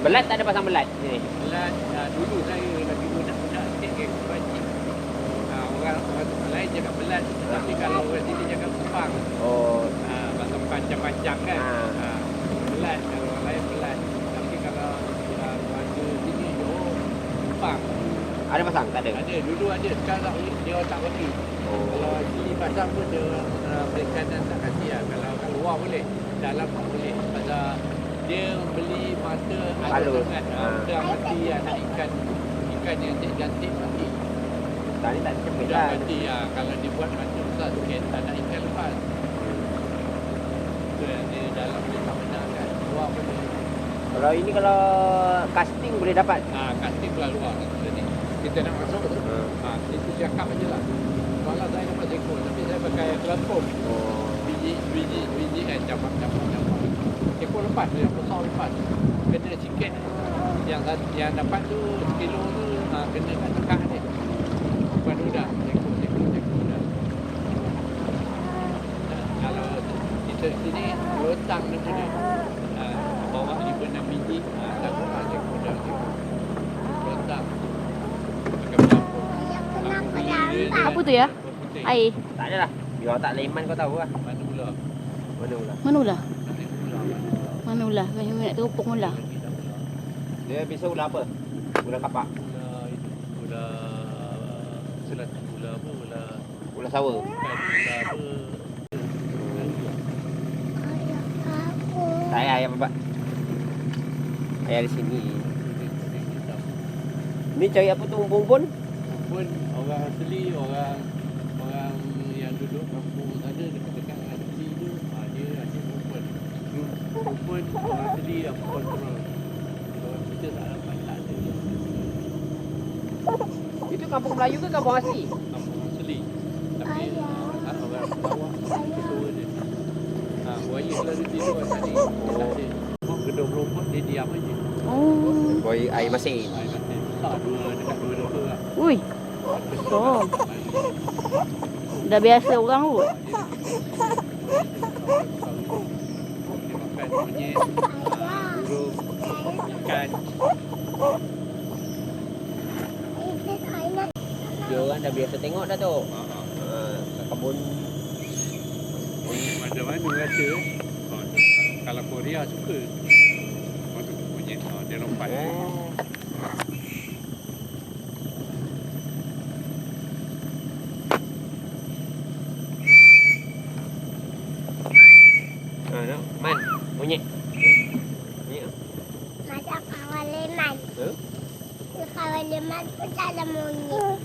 Belat tak ada pasang belat sini. Belat uh, dulu saya lagi budak-budak sikit ke wajib. Uh, orang orang tempat lain cakap belat tapi kalau orang sini cakap kupang. Oh, Uh, pasang panjang-panjang kan. Ah. Uh, belat kalau orang lain belat. Tapi kalau uh, bahasa sini oh kupang. ada pasang? Tak ada. Ada dulu ada sekarang dia orang tak bagi. Oh. Kalau sini pasang pun dia uh, perikanan tak kasih lah. Kalau keluar boleh, dalam tak boleh. Pasal dia beli mata ada sangat. Ha. Uh, dah mati anak ikan ikan yang cantik mati. Tak ni tak cepet lah. mati ya. Kalau dibuat mata besar sikit, anak ikan lepas. Itu yang dia dalam dia tak benar kan. Luar boleh. Kalau ini kalau casting boleh dapat. Ah, casting keluar luar. Jadi kita nak masuk tu. Ha. Ah, itu cakap aja lah. Malah saya dapat ekor tapi saya pakai kelempung. Oh. biji biji biji kan campak campak ekor lepas tu yang besar lepas kena sikit yang yang dapat tu kilo tu ha, kena kat tekak ni bukan udah ekor ekor ekor dah Dan kalau kita sini rotang dia punya. Ha, bawa lima enam biji ha, kurang ekor dah pelampung Aku beli dia dia Apa tu ya? Air. Tak ada lah. Biar tak leman kau tahu lah. mana pula Mana pula. Mana pula Mana ulah? Kau nak terupuk ulah. Dia biasa ular apa? Ular kapak. Gula itu gula selat gula apa gula Ular sawa. bukan gula apa Tak payah ayam bapak. Ayah di sini. Ni cari apa tu umpun-umpun? pun orang asli orang orang yang duduk kampung sana dekat-dekat dengan asli tu ah, dia ada perempuan orang asli yang perempuan orang orang kita tak dapat tak ada Itu kampung Melayu ke kampung asli? kampung asli tapi ah, orang bawah ketua dia ah, buaya selalu tidur kat dia tak ada Oh, gedung rumput dia diam aja Oh. Boy air masin. Air masin besar dua dekat dua dua lah. Ui. Oh. Dah biasa orang kot. Monyet, ah, burung, ikan. Dia orang dah biasa tengok dah tu. Ah, ah. Ha, kat kebun. Mana-mana rasa. Ah, Kalau Korea suka. Orang tu monyet, ah, dia lompat. Eh. Ha, no. Man, monyet. Monyet. Macam kawan leman. Kawan leman pun tak ada monyet.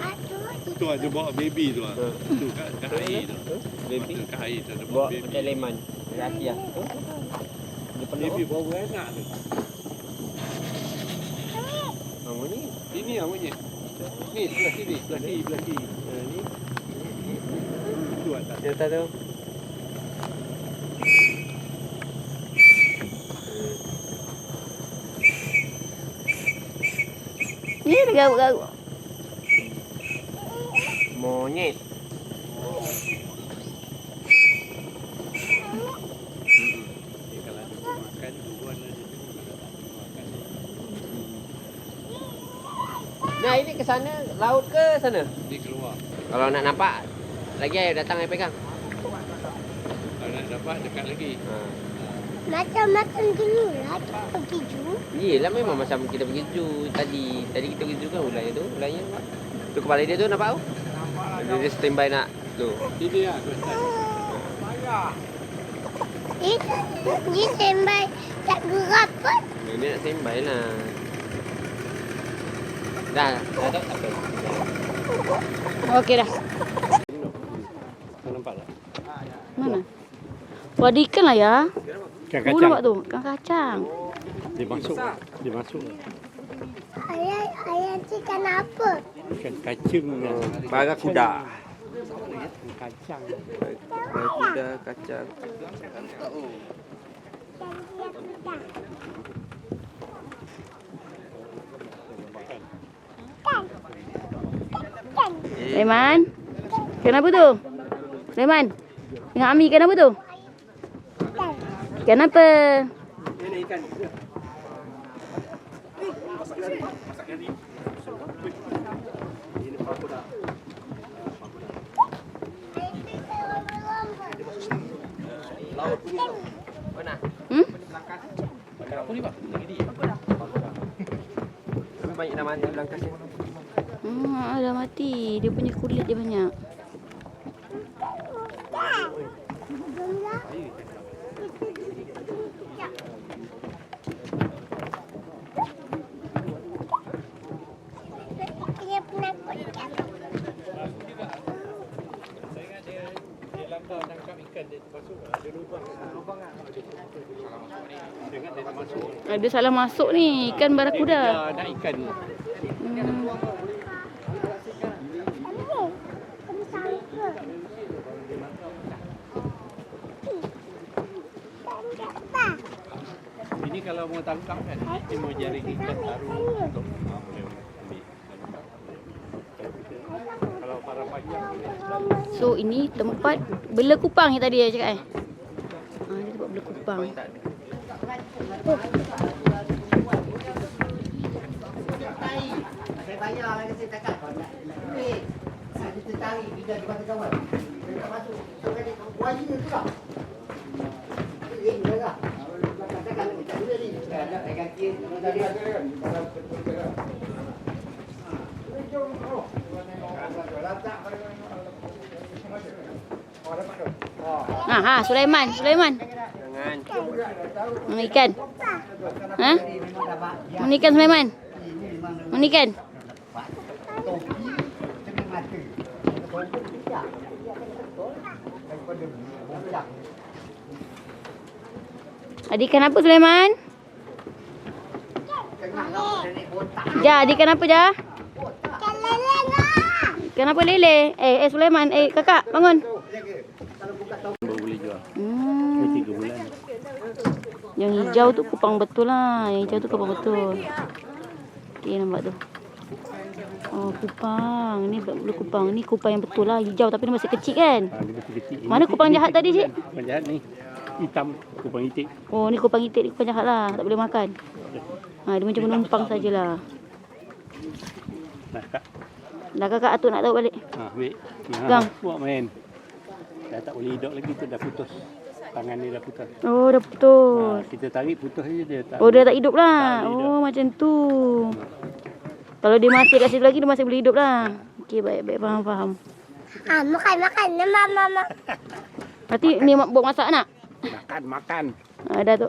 Aduh, Tu ada bawa baby tu ah. Tu kat, kat air tu. Baby. Tu kat air tu ada Bawa bawa baby. macam leman. Rahsia. Tu. Dia penuh. Baby bawa beranak tu. Ha, monyet. Ini lah monyet. Ni sebelah sini, sebelah kiri, sebelah kiri. Ha, ni. Tu atas. Dia tak tahu. Ni dia garuk-garuk. Monyet. Dia kalau ada makan, duluan lah dia tengok. Kalau tak ada makan, Nah, ini ke sana laut ke sana? dia keluar. Kalau nak nampak lagi ayo datang ayo pegang. Kalau nak dapat, dekat lagi. Ha. Macam-macam dulu lah. Kita pergi ju. Yelah memang macam kita pergi zoo tadi. Tadi kita pergi zoo kan ulangnya tu, ulangnya nampak. Tu kepala dia tu nampak tu? Dia, dia standby nak tu. Ini lah, tuan-tuan. Eh, ni sembai tak gerak pun. Dia nak standby lah. Dah, dah tak apa. Okey dah. Kau nampak tak? Mana? Oh, ada ikan lah ya. Ikan Oh, nampak tu. Ikan kacang. Dia masuk. Dia masuk. Ayah, ayah ikan apa? Ikan kacang. Para kuda. Kacang. Para kuda kacang. Eh, Leman. Kenapa tu? Leman. Dengan Ami kenapa tu? Kenapa? Hmm? Apa ni, Pak? Lagi dia. Tapi banyak nama yang belangkas ni. Hmm, dah mati. Dia punya kulit dia banyak. Dia penakut kan? Dia lambat tangkap ikan dia termasuk ada lubang. Lubang ah. Termasuk. Ada salah masuk ni. Ikan barakuda. Nak ikan ni. Hmm. Ini kalau mau tangkap kan, dia mau jaring ikan taruh untuk ambil. Kalau para panjang So ini tempat bela kupang yang tadi saya cakap eh. Ha, ini tempat bela kupang. Saya bayar lagi saya cakap. Duit. Saya kita cari bidang di kata kawan. Tak masuk. So kata wajib tu lah. Ini dia lah. Katakan lagi tak boleh ni. Ada saya kaki. Tadi ada kan. Ha ha Sulaiman, Sulaiman. Jangan. Ikan? Ha? Mana ikan Sulaiman? Mana ikan? Topi tengah mata. Topi tidak. Daripada boncak. Ada ikan apa Sulaiman? Ja, ada ikan apa Ja? Kan lele lah. Ikan apa lele? Eh, eh Sulaiman, eh kakak bangun. baru boleh jual. Hmm. Ini tiga bulan. Yang hijau tu kupang betul lah. Yang hijau tu kupang betul. Okey nampak tu. Oh kupang. Ni bulu kupang. Ni kupang yang betul lah. Hijau tapi dia masih kecil kan? Ha, dia masih kecil. Mana kupang jahat tadi, Cik? Kupang jahat ni. Hitam. Kupang itik. Oh ni kupang itik ni kupang jahat lah. Tak boleh makan. Ha, dia macam menumpang sajalah. Nah, kak. Dah kakak atuk nak tahu balik. Ha, wait. Gang. Buat main. Dah tak boleh hidup lagi tu dah putus. Tangan dia dah putus. Oh dah putus. Ha, kita tarik putus je dia tak. Oh dia tak hidup lah. Tak Oh macam tu. Kalau dia masih kat situ lagi dia masih boleh hidup lah. Okey baik baik faham faham. Ah, makan makan. Mama mama. Berarti ni mak buat masak nak? Makan, makan. Ha, dah tu.